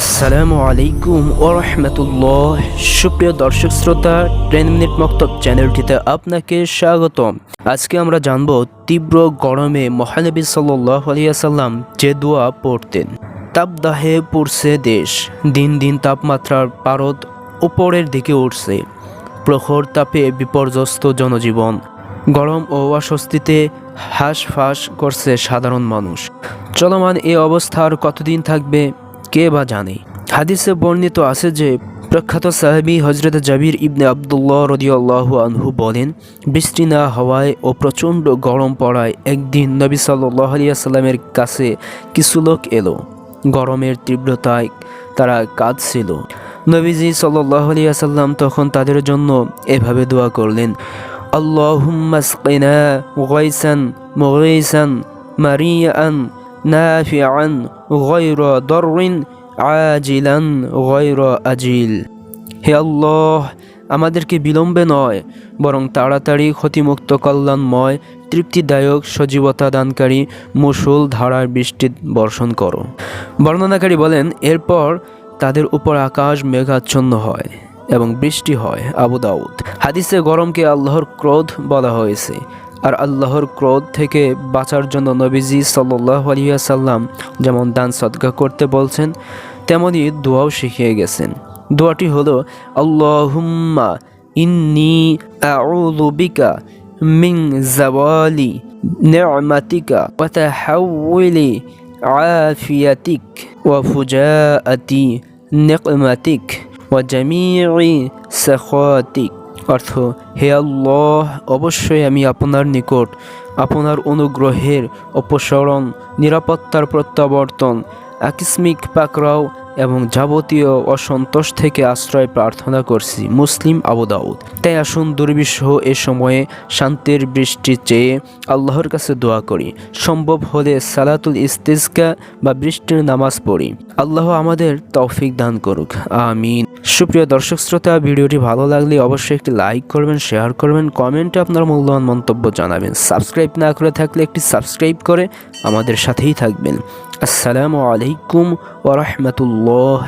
আসসালামু আলাইকুম ও রহমতুল্লাহ। সুপ্রিয় দর্শক শ্রোতা, টেন মিনিট মক্তব চ্যানেলটিতে আপনাকে স্বাগতম। আজকে আমরা জানব তীব্র গরমে মহানবী সাল্লাহ আলিয়াসাল্লাম যে দোয়া পড়তেন। তাপদাহে পড়ছে দেশ, দিন দিন তাপমাত্রার পারদ উপরের দিকে উঠছে। প্রখর তাপে বিপর্যস্ত জনজীবন। গরম ও অস্বস্তিতে হাঁসফাঁস করছে সাধারণ মানুষ। চলমান এ অবস্থার কতদিন থাকবে? কে বা জানে। হাদিসে বর্ণিত আছে যে, প্রখ্যাত সাহাবি হজরত জাবির ইবনে আবদুল্লাহ রদিয়াল্লাহু আনহু বলেন, বৃষ্টি না হওয়ায় ও প্রচণ্ড গরম পড়ায় একদিন নবী সাল্লাহ আলিয়াল্লামের কাছে কিছু লোক এলো। গরমের তীব্রতায় তারা কাঁদছিল। নবীজি সাল্লাহ আলিয়াল্লাম তখন তাদের জন্য এভাবে দোয়া করলেন মুগাইসান মারিয়ান নাফিআন গায়রা দররিন আজিলান গায়রা আজিল হে আল্লাহ, আমাদেরকে বিলম্বে নয়, বরং তাড়াতাড়ি ক্ষতিমুক্ত কল্যাণময়, তৃপ্তিদায়ক সজীবতা দানকারী মুসুল ধারার বৃষ্টি বর্ষণ করো। বর্ণনাকারী বলেন, এরপর তাদের উপর আকাশ মেঘাচ্ছন্ন হয় এবং বৃষ্টি হয় আবু দাউদ। হাদিসে গরমকে আল্লাহর ক্রোধ বলা হয়েছে। আর আল্লাহর ক্রোধ থেকে বাঁচার জন্য নবীজি সাল্লাহ আলিয়াসাল্লাম যেমন দান সদকা করতে বলছেন তেমনই দোয়াও শিখিয়ে গেছেন। দোয়াটি হলো, আল্লাহুম্মা ইন্নি আউযু বিকা মিন জাওয়ালি নি'মাতিকা ওয়া ফুজাআতি নিকমাতিক ওয়া জামি'i সাখাতিক। অর্থ, হে আল্লাহ, অবশ্যই আমি আপনার নিকট আপনার অনুগ্রহের অপসরণ, নিরাপত্তার প্রত্যাবর্তন, আকস্মিক পাকরাও এবং যাবতীয় অসন্তোষ থেকে আশ্রয় প্রার্থনা করছি। মুসলিম আবু দাউদ। তাই আসুন দুর্বিষহ এ সময়ে শান্তির বৃষ্টি চেয়ে আল্লাহর কাছে দোয়া করি। সম্ভব হলে সালাতুল ইস্তিজকা বা বৃষ্টির নামাজ পড়ি। আল্লাহ আমাদের তৌফিক দান করুক। আমিন। সুপ্রিয় দর্শক শ্রোতা, ভিডিওটি ভালো লাগলে অবশ্যই একটি লাইক করবেন, শেয়ার করবেন, কমেন্টে আপনার মূল্যবান মন্তব্য জানাবেন। সাবস্ক্রাইব না করে থাকলে একটি সাবস্ক্রাইব করে আমাদের সাথেই থাকবেন। আসসালামু আলাইকুম ওরহমতুল্লাহ